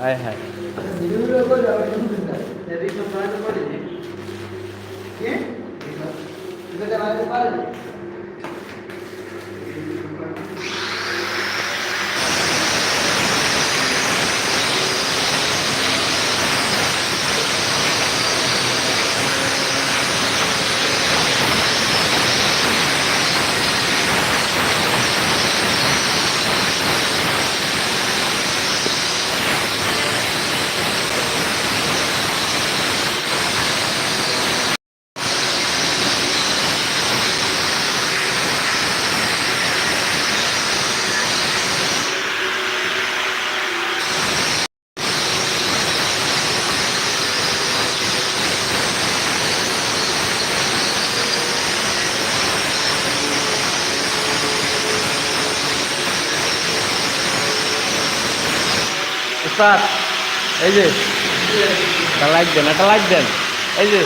হায় হায় উস্তাদ এই যে লাইক দেন একটা লাইক দেন। এই যে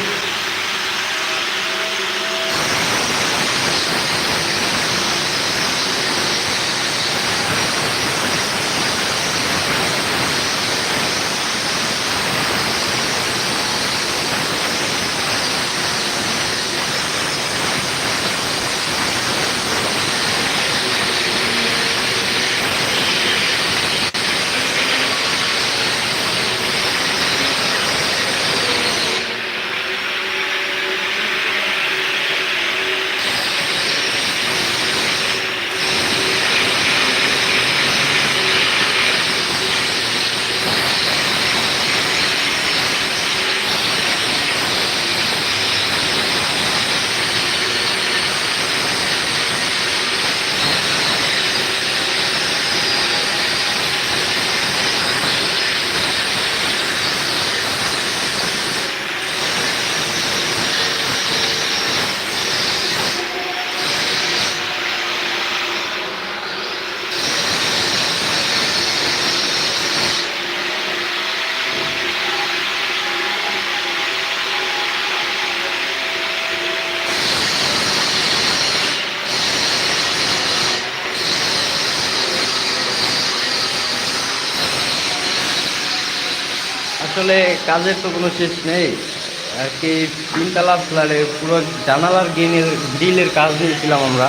আসলে কাজের তো কোনো শেষ নেই। আর কি তিনতলা ফ্ল্যাটে পুরো জানালার গেনের গ্রিলের কাজ দিয়েছিলাম আমরা।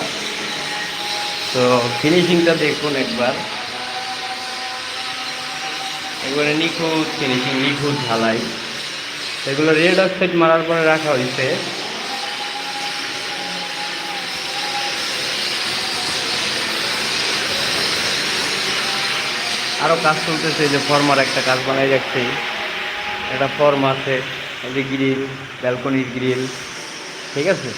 তো ফিনিশিংটা দেখুন একবার। একবারে নিখুঁত ফিনিশিং নিখুঁত ঢালাই। এগুলো রেড অক্সাইড মারার পরে রাখা হয়েছে। আরও কাজ চলতেছে যে ফর্মার একটা কাজ বানাই যাচ্ছে একটা ফর্ম আছে যে গ্রিল ব্যালকনির গ্রিল ঠিক আছে?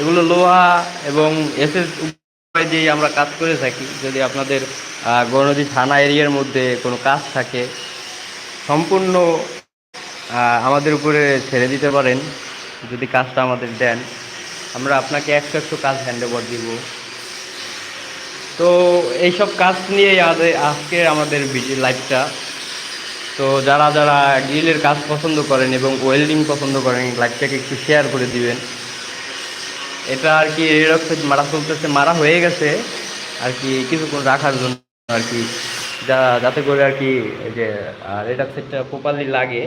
এগুলো লোহা এবং এসএস উপায় দিয়ে আমরা কাজ করে থাকি। যদি আপনাদের গণজি থানা এরিয়ার মধ্যে কোনো কাজ থাকে, সম্পূর্ণ আমাদের উপরে ছেড়ে দিতে পারেন, যদি কাজটা আমাদের দেন। আমরা আপনাকে একশো একশো কাজ হ্যান্ড ওভার দিব। তো এইসব কাজ আমাদের আজকে আমাদের লাইভটা তো যারা যারা গ্রিলের কাজ পছন্দ করেন এবং ওয়েল্ডিং পছন্দ করেন লাইভটাকে একটু শেয়ার করে দিবেন। এটা আর কি রেড অক্সাইড মারা চলতেছে, মারা হয়ে গেছে। আর কি কিছুক্ষণ রাখার জন্য আর কি, যা, যাতে করে আর কি যে রেড অক্সাইডটা প্রপারলি লাগে,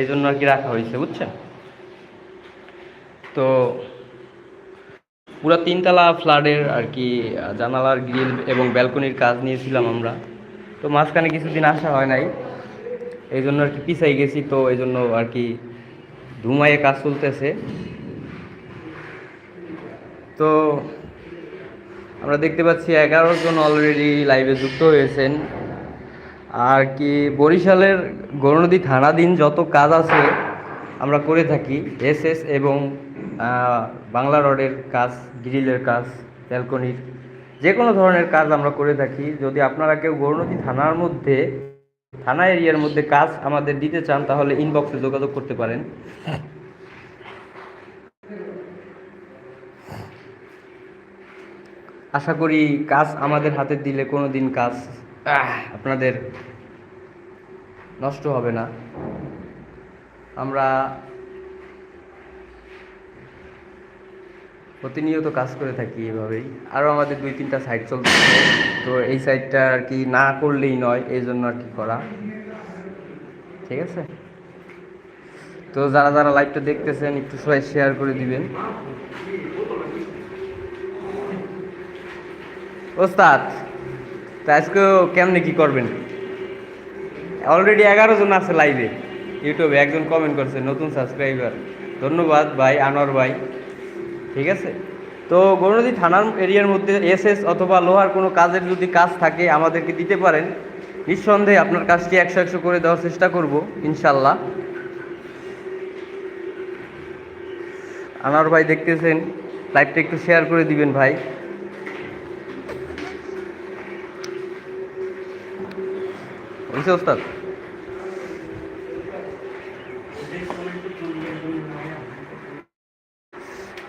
এই জন্য আর কি রাখা হয়েছে, বুঝছেন? তো পুরো তিনতলা ফ্ল্যাটের আর কি, জানালার গ্রিল এবং ব্যালকনির কাজ নিয়েছিলাম আমরা। তো মাঝখানে কিছুদিন আসা হয় নাই। এই জন্য আর কি পিছাই গেছি, তো এই জন্য আর কি ধুমাইয়ে কাজ চলতেছে। তো আমরা দেখতে পাচ্ছি এগারো জন অলরেডি লাইভে যুক্ত হয়েছেন। আর কি বরিশালের গৌরনদী থানাধীন যত কাজ আছে, আমরা করে থাকি। এস এস এবং বাংলা রডের কাজ, গ্রিলের কাজ ব্যালকনির যে কোনো ধরনের কাজ আমরা করে থাকি। যদি আপনারা কেউ গৌরনদী থানার মধ্যে থানা এরিয়ার মধ্যে কাজ আমাদের দিতে চান, তাহলে ইনবক্সে যোগাযোগ করতে পারেন। আশা করি কাজ আমাদের হাতে দিলে কোনো দিন কাজ আপনাদের নষ্ট হবে না। আমরা প্রতিনিয়ত কাজ করে থাকি এভাবেই। আরও আমাদের দুই, তিনটা সাইড চলতেছে। তো এই সাইডটা আর কি না করলেই নয়, এই জন্য আর কি করা। ঠিক আছে? তো যারা যারা লাইভটা দেখতেছেন, একটু সবাই শেয়ার করে দিবেন। ওস্তাদ আজকে কেমনে কি করবেন? অলরেডি এগারো জন আছে লাইভে ইউটিউবে। একজন কমেন্ট করছে, নতুন সাবস্ক্রাইবার ধন্যবাদ ভাই, আনোয়ার ভাই। ঠিক আছে? তো গৌরনদী থানার এরিয়ার মধ্যে এসএস অথবা লোহার কোনো কাজের যদি কাজ থাকে, আমাদেরকে দিতে পারেন। নিঃসন্দেহে আপনার কাজটি একশো একশো করে দেওয়ার চেষ্টা করব, ইনশাল্লাহ। আনোয়ার ভাই দেখতেছেন, লাইভটা একটু শেয়ার করে দিবেন ভাই। হয়েছে ওস্তাদ?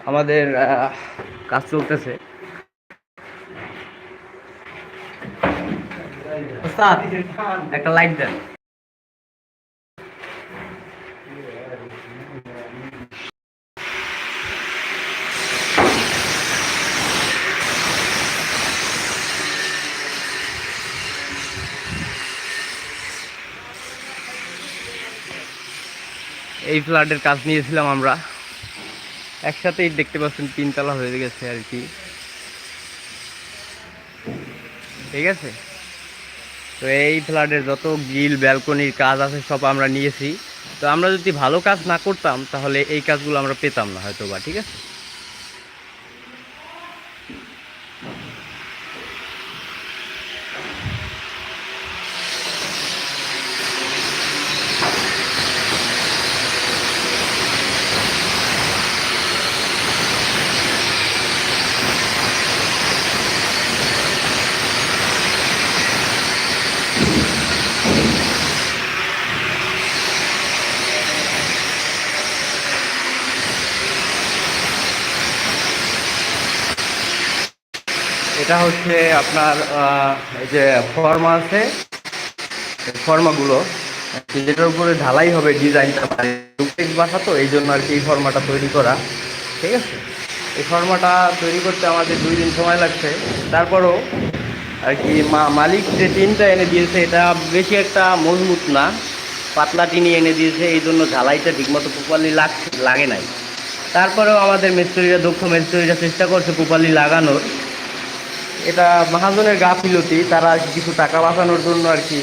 আমাদের কাজ চলতেছে। একটা লাইট দেন। এই ফ্ল্যাটের কাজ নিয়েছিলাম আমরা। একসাথেই দেখতে পাচ্ছেন, তিনতলা হয়ে গেছে আর কি। ঠিক আছে? তো এই ফ্ল্যাটের যত গ্রিল, ব্যালকনির কাজ আছে, সব আমরা নিয়েছি। তো আমরা যদি ভালো কাজ না করতাম, তাহলে এই কাজগুলো আমরা পেতাম না হয়তো বা ঠিক আছে? এটা হচ্ছে আপনার এই যে ফর্মা আছে ফর্মাগুলো যেটার উপরে ঢালাই হবে ডিজাইনটা ডুপ্লেক্স বাসা তো, এই জন্য আর কি এই ফর্মাটা তৈরি করা, ঠিক আছে? এই ফর্মাটা তৈরি করতে আমাদের দুই দিন সময় লাগছে। তারপরও আর কি মা- মালিক যে টিনটা এনে দিয়েছে, এটা বেশি একটা মজবুত না, পাতলা টিনি এনে দিয়েছে, এই জন্য ঢালাইটা ঠিকমতো প্রপারলি লাগ, লাগে নাই। তারপরেও আমাদের মিস্ত্রিরা, দক্ষ মিস্ত্রিরা চেষ্টা করছে প্রপারলি লাগানোর। এটা মহাজনের গাফিলতি তারা কিছু টাকা বাঁচানোর জন্য আর কি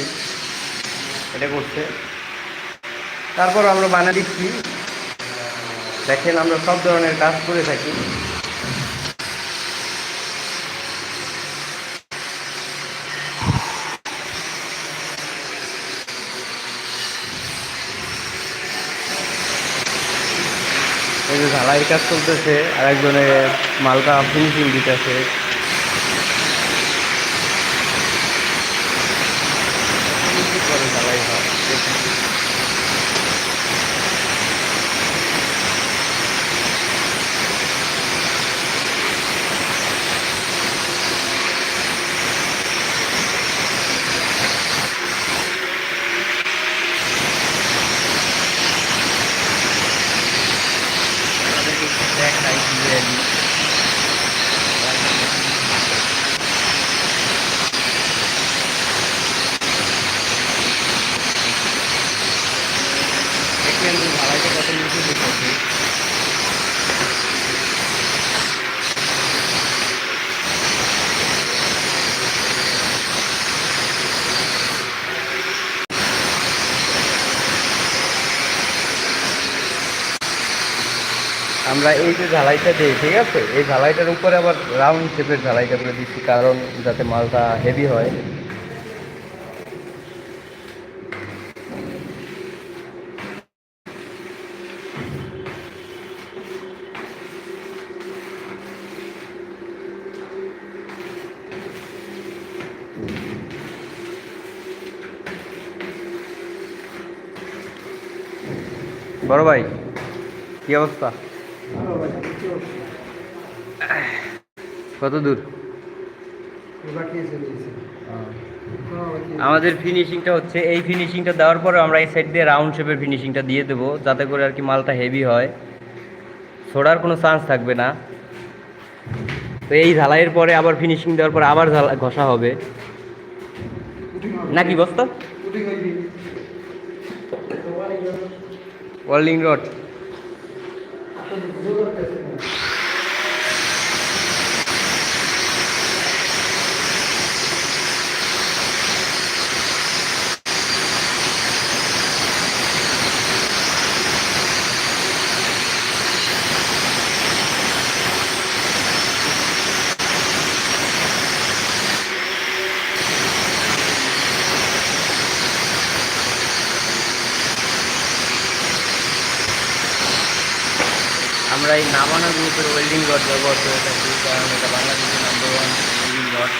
এটা করছে। তারপর আমরা বানা দিচ্ছি। দেখেন আমরা সব ধরনের কাজ করে থাকি। এই যে কাজ চলতেছে আর একজনে মালটা ফিনিশিং দিতেছে। করে ঢালাই হয় দেখুন। আপনাদেরকে একটু দেখাই clearly। দেখলেন যে ঢালাইটা কত নিচে দেখেছি আমরা এই যে ঝালাইটা দিই, ঠিক আছে? এই ঝালাইটার উপরে আবার রাউন্ড শেপের ঝালাইটা করে দিচ্ছি, কারণ যাতে মালটা হেভি হয়। বড় ভাই, কি অবস্থা? কত দূর? আমাদের ফিনিশিংটা হচ্ছে, এই ফিনিশিংটা দেওয়ার পরে আমরা এই সাইড দিয়ে রাউন্ড শেপের ফিনিশিংটা দিয়ে দেবো, যাতে করে আর কি মালটা হেভি হয়। ছোড়ার কোনো চান্স থাকবে না। তো এই ঝালাইয়ের পরে আবার ফিনিশিং দেওয়ার পরে আবার ঝালা, ঘষা হবে। নাকি বস্তা? ওয়েল্ডিং রড আমরা নামানোর নামানা গ্রুপের ওয়েল্ডিং রড ব্যবহার করে থাকি, কারণ এটা বাংলাদেশের নাম্বার ওয়ান ওয়েল্ডিং রড